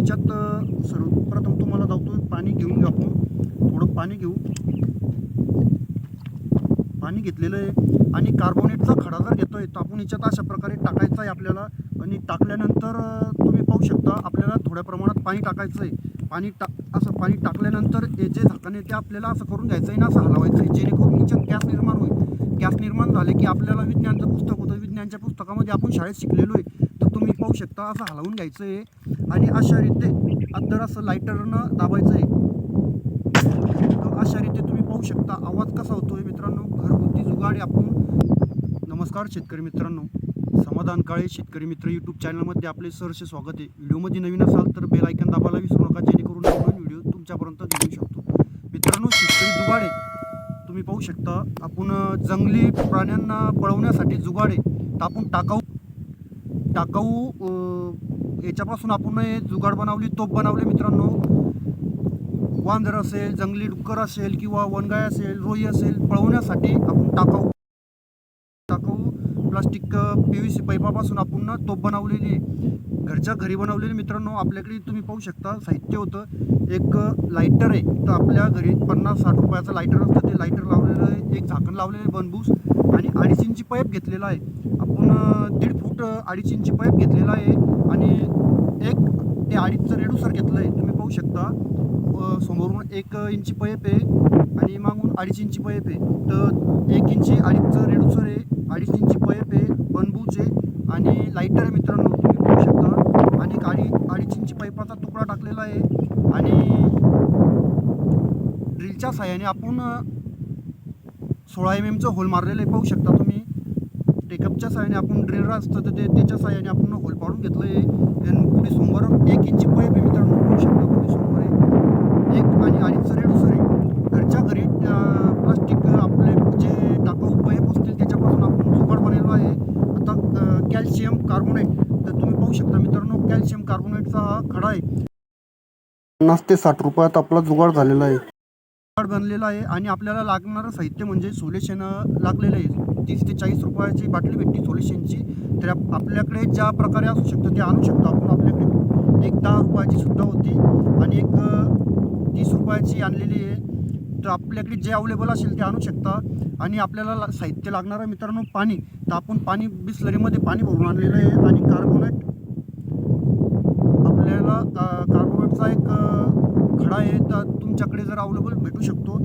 याच्यात सर्वप्रथम तुम्हाला जातो पाणी घेऊन घेऊ आपण. थोडं पाणी घेऊ. पाणी घेतलेलं आहे. आणि कार्बोनेटचा खडा जर घेतोय तर आपण याच्यात अशा प्रकारे टाकायचा आहे आपल्याला. आणि टाकल्यानंतर तुम्ही पाहू शकता आपल्याला थोड्या प्रमाणात पाणी टाकायचं आहे पाणी टाक असं पाणी टाकल्यानंतर हे जे झाकण आहे ते आपल्याला असं करून घ्यायचं आहे ना असं हलवायचं आहे जेणेकरून याच्यात गॅस निर्माण होईल. गॅस निर्माण झाले की आपल्याला विज्ञानचं पुस्तक होतं. विज्ञानच्या पुस्तकामध्ये आपण शाळेत शिकलेलो आहे. शकता असं हलवून घ्यायचं आहे आणि अशा रीते अद्दर असं लायटरनं दाबायचं आहे तर अशा रीते तुम्ही पाहू शकता आवाज कसा होतो आहे मित्रांनो? घरगुती जुगाडी आपण. नमस्कार शेतकरी मित्रांनो. समाधान काळे शेतकरी मित्र यूट्यूब चॅनलमध्ये आपले सरसे स्वागत आहे. व्हिडिओमध्ये नवीन असाल तर बेल ऐकन दाबायला विसरू नका जेणेकरून नवीन व्हिडिओ तुमच्यापर्यंत घेऊ शकतो. मित्रांनो शेतकरी जुगाडे तुम्ही पाहू शकता आपण जंगली प्राण्यांना पळवण्यासाठी जुगाडे तर आपण टाकाऊ टाकाऊ याच्यापासून आपण जुगाड बनवली तोप बनवले मित्रांनो. वांदर असेल जंगली डुक्कर असेल किंवा वनगाय असेल रोई असेल पळवण्यासाठी आपण टाकाऊ. टाकाऊ. प्लास्टिक पी व्ही सी पाईपापासून आपण तोप बनवलेली आहे घरच्या घरी बनवलेली मित्रांनो आपल्याकडे तुम्ही पाहू शकता साहित्य होतं. एक लायटर आहे. तर आपल्या घरी पन्नास साठ रुपयाचं लायटर असतं. ते लायटर लावलेलं आहे. एक झाकण लावलेलं आहे बनबूस. आणि अडीच इंची पाईप घेतलेला आहे. आपण दीड फूट अडीच इंची पाईप घेतलेला आहे आणि एक ते अडीचचं रेडूसर घेतलं आहे तुम्ही पाहू शकता. समोरून एक इंची पाईप आहे आणि मागून अडीच इंची पाईप आहे. तर एक इंची अडीचचं रेडूसर आहे अडीच इंची पाईप आहे बनबूचे आहे आणि लाईटर आहे मित्रांनो तुम्ही पाहू शकता. आणि एक अडीच इंची पाईपाचा तुकडा टाकलेला आहे आणि ड्रिलच्या साह्याने आपण सोळा एम एमचं होल मारलेलं आहे पाहू शकता तुम्ही. टेकअपच्या साह्याने आपण ड्रेनर असतं तर ते त्याच्या साह्याने आपण होल पाडून घेतलं आहे आणि पुढे सोमवार एक इंची पाईप आहे मित्रांनो पाहू शकता. तुम्ही समोर आहे एक आणि आणि रेडूसर आहे घरच्या घरी प्लास्टिक आपले जे टाकाऊ पाईप असतील त्याच्यापासून आपण जुगाड बनलेलो आहे. आता कॅल्शियम कार्बोनेट तर तुम्ही पाहू शकता मित्रांनो कॅल्शियम कार्बोनेटचा हा खडा आहे. पन्नास ते साठ रुपयात आपला जुगाड झालेला आहे. जुगाड बनलेला आहे आणि आपल्याला लागणारं साहित्य म्हणजे सोल्युशन लागलेलं आहे. तीस ते चाळीस रुपयाची बाटली भेटली सोल्युशनची. तर आपल्याकडे ज्या प्रकारे असू शकतं ते आणू शकतो आपण आपल्याकडे. एक दहा रुपयाची सुद्धा होती आणि एक तीस रुपयाची आणलेली आहे. तर आपल्याकडे जे अवेलेबल असेल ते आणू शकता. आणि आपल्याला साहित्य लागणारं मित्रांनो पाणी. तर आपण पाणी बिस्लरीमध्ये पाणी भरून आणलेलं आहे आणि कार्बोनेट आपल्याला कार्बोनेटचा एक खडा आहे तर तुमच्याकडे जर अवेलेबल भेटू शकतो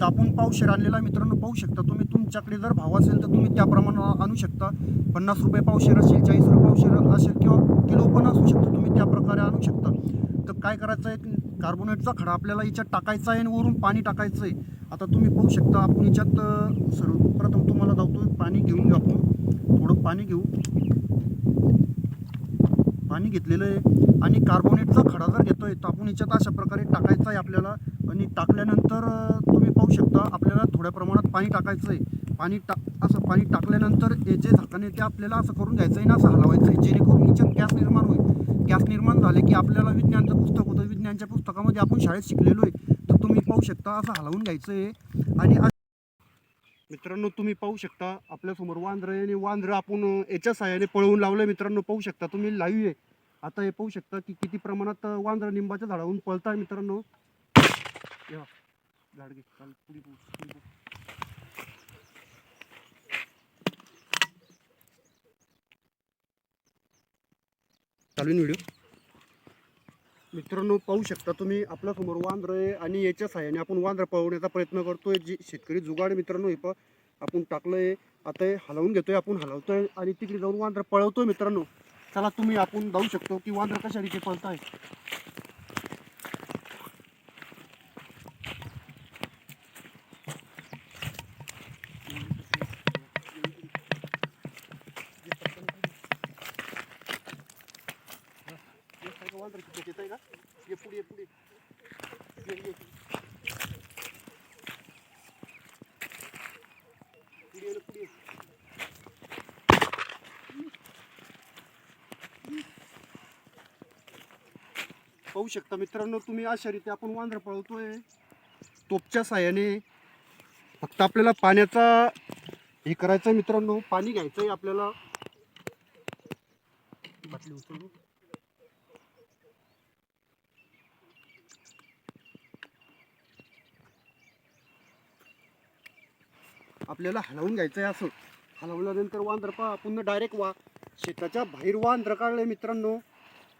तर आपण पावशेर आणलेला मित्रांनो पाहू शकता तुम्ही. तुमच्याकडे जर भाव असेल तर तुम्ही त्याप्रमाणे आणू शकता. पन्नास रुपये पावशेर असेल चाळीस रुपये पावशेर असेल किंवा किलो पण असू शकतो तुम्ही त्या प्रकारे आणू शकता. तर काय करायचं आहे कार्बोनेटचा खडा आपल्याला याच्यात टाकायचा आहे आणि वरून पाणी टाकायचं आहे. आता तुम्ही पाहू शकता आपण याच्यात सर्वप्रथम तुम्हाला जातो पाणी घेऊन घेऊ आपण. थोडं पाणी घेऊ. घेतलेलं आहे. आणि कार्बोनेटचा खडा जर घेतो आहे तर आपण याच्यात अशा प्रकारे टाकायचं आहे आपल्याला. आणि टाकल्यानंतर तुम्ही पाहू शकता आपल्याला थोड्या प्रमाणात पाणी टाकायचं आहे पाणी टा असं पाणी टाकल्यानंतर हे जे झाकण आहे ते आपल्याला असं करून घ्यायचं आहे ना असं हलवायचं आहे जेणेकरून याच्यात गॅस निर्माण होईल. गॅस निर्माण झाले की आपल्याला विज्ञानचं पुस्तक होतं. विज्ञानच्या पुस्तकामध्ये आपण शाळेत शिकलेलो आहे. तर तुम्ही पाहू शकता असं हलवून घ्यायचं आहे आणि मित्रांनो तुम्ही पाहू शकता आपल्यासमोर वांद्र आहे आणि वांद्र आपण याच्या साह्याने पळवून लावलं मित्रांनो पाहू शकता तुम्ही लाईव्ह आहे. आता हे पाहू शकता की किती प्रमाणात वांद्र लिंबाच्या झाडावरून पळत आहे मित्रांनो. या झाड घे चाल, पुढे पुढे व्हिडिओ? मित्रांनो पाहू शकता तुम्ही आपल्यासमोर वांद्र आहे आणि याच्या साह्याने आपण वांद्र पळवण्याचा प्रयत्न करतोय. जी शेतकरी जुगाड मित्रांनो हे प आपण टाकलंय. आता हे हलवून घेतोय आपण हलवतोय आणि तिकडे जाऊन वांद्र पळवतोय मित्रांनो. चला तुम्ही आपण जाऊ शकतो की वांद्र कशा रीती आहे? वांद्र येत आहे का? ये पुढे ये पुढे. ये, ये. पुढे पाहू शकता मित्रांनो तुम्ही अशा रीती आपण वांद्र पळवतोय. तोपच्या साह्याने फक्त आपल्याला पाण्याचा हे करायचं मित्रांनो पाणी घ्यायचं आहे आपल्याला. बाटली उचलू. आपल्याला हलवून घ्यायचं आहे असं. हलवल्यानंतर वांद्र पा पुन्हा डायरेक्ट वा शेताच्या बाहेर वांद्र काढलंय मित्रांनो.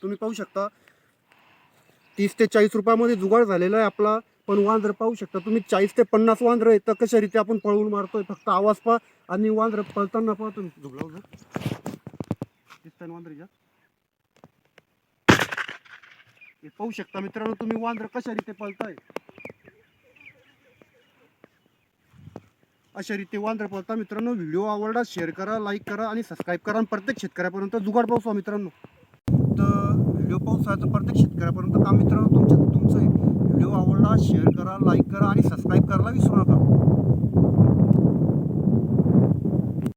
तुम्ही पाहू शकता. तीस ते चाळीस रुपयामध्ये जुगाड झालेला आहे आपला. पण वांद्र पाहू शकता तुम्ही चाळीस ते पन्नास वांद्र आहे तर कशा रीती आपण पळवून मारतोय? फक्त आवाज पहा आणि वांद्र पळताना पहा तुम्ही. झुबला दिसतंय हे पाहू शकता मित्रांनो तुम्ही वांद्र कशा रीती पळताय. अशा रीते वांद्र पळता मित्रांनो. व्हिडिओ आवडला शेअर करा लाईक करा आणि सबस्क्राईब करा. आणि प्रत्येक शेतकऱ्यापर्यंत जुगाड पाहू मित्रांनो. व्हिडिओ प्रत्येक शेतकऱ्यापर्यंत काम मित्रांनो तुमच्या तुमचं व्हिडिओ आवडला शेअर करा लाईक करा आणि सबस्क्राईब करायला विसरू नका.